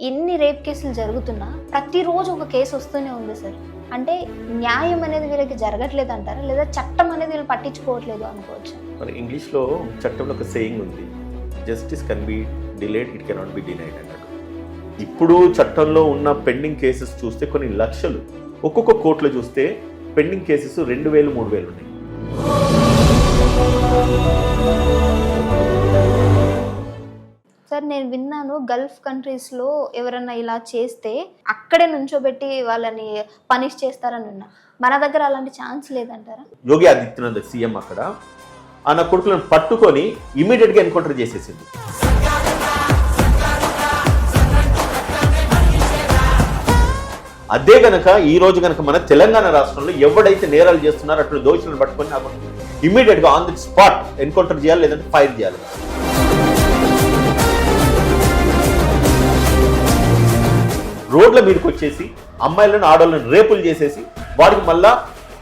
ఎన్ని రేప్ కేసులు జరుగుతున్నా ప్రతిరోజు ఒక కేసు వస్తూనే ఉంది సార్. అంటే న్యాయం అనేది వీళ్ళకి జరగట్లేదు అంటారా? లేదా చట్టం అనేది వీళ్ళు పట్టించుకోవట్లేదు అనుకోవచ్చు? మన ఇంగ్లీష్లో చట్టంలో ఒక సేయింగ్ ఉంది. Justice can be delayed it cannot be denied అన్నట్టు. ఇప్పుడు చట్టంలో ఉన్న పెండింగ్ కేసెస్ చూస్తే కొన్ని లక్షలు. ఒక్కొక్క కోర్టులో చూస్తే పెండింగ్ కేసెస్ రెండు వేలు మూడు వేలు ఉన్నాయి. సార్ నేను విన్నాను గల్ఫ్ కంట్రీస్లో ఎవరన్నా ఇలా చేస్తే అక్కడే నుంచోబెట్టి వాళ్ళని పనిష్ చేస్తారని విన్నా. మన దగ్గర అలాంటి ఛాన్స్ లేదంటారా? యోగి ఆదిత్యనాథ్ సీఎం అక్కడ. ఆ నా కొడుకులను పట్టుకొని ఇమీడియట్గా ఎన్కౌంటర్ చేసేసింది. అదే గనక ఈ రోజు గనక మన తెలంగాణ రాష్ట్రంలో ఎవడైతే నేరాలు చేస్తున్నారో అటు దోషులను పట్టుకొని నాకు ఇమీడియట్గా ఆన్ ది స్పాట్ ఎన్కౌంటర్ చేయాలి లేదంటే ఫైర్ చేయాలి. రోడ్ల మీదకి వచ్చేసి అమ్మాయిలను ఆడవాళ్ళని రేపులు చేసేసి వాడికి మళ్ళా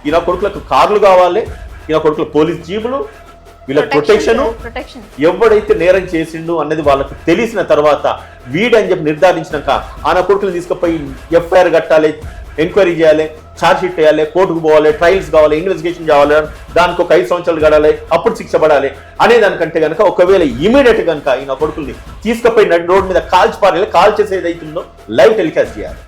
ఈయన కొడుకులకు కార్లు కావాలి ఈయన కొడుకుల పోలీస్ జీబులు వీళ్ళ ప్రొటెక్షన్ ఎవడైతే నేరం చేసిండు అన్నది వాళ్ళకి తెలిసిన తర్వాత వీడని చెప్పి నిర్ధారించినాక ఆ నా కొడుకుని తీసుకుపోయి ఎఫ్ఐఆర్ కట్టాలి ఎంక్వైరీ చేయాలి ఛార్జ్ షీట్ చేయాలి కోర్టుకు పోవాలి ట్రయల్స్ కావాలి ఇన్వెస్టిగేషన్ కావాలి దానికి ఒక ఐదు సంవత్సరాలు గడాలి అప్పుడు శిక్ష పడాలి అనే దానికంటే కనుక ఒకవేళ ఇమీడియట్ కనుక ఈయన కొడుకుల్ని తీసుకుపోయి రోడ్డు మీద కాల్చి పారేయాలి కాల్ చేసేది అవుతుందో లైవ్ టెలికాస్ట్ చేయాలి.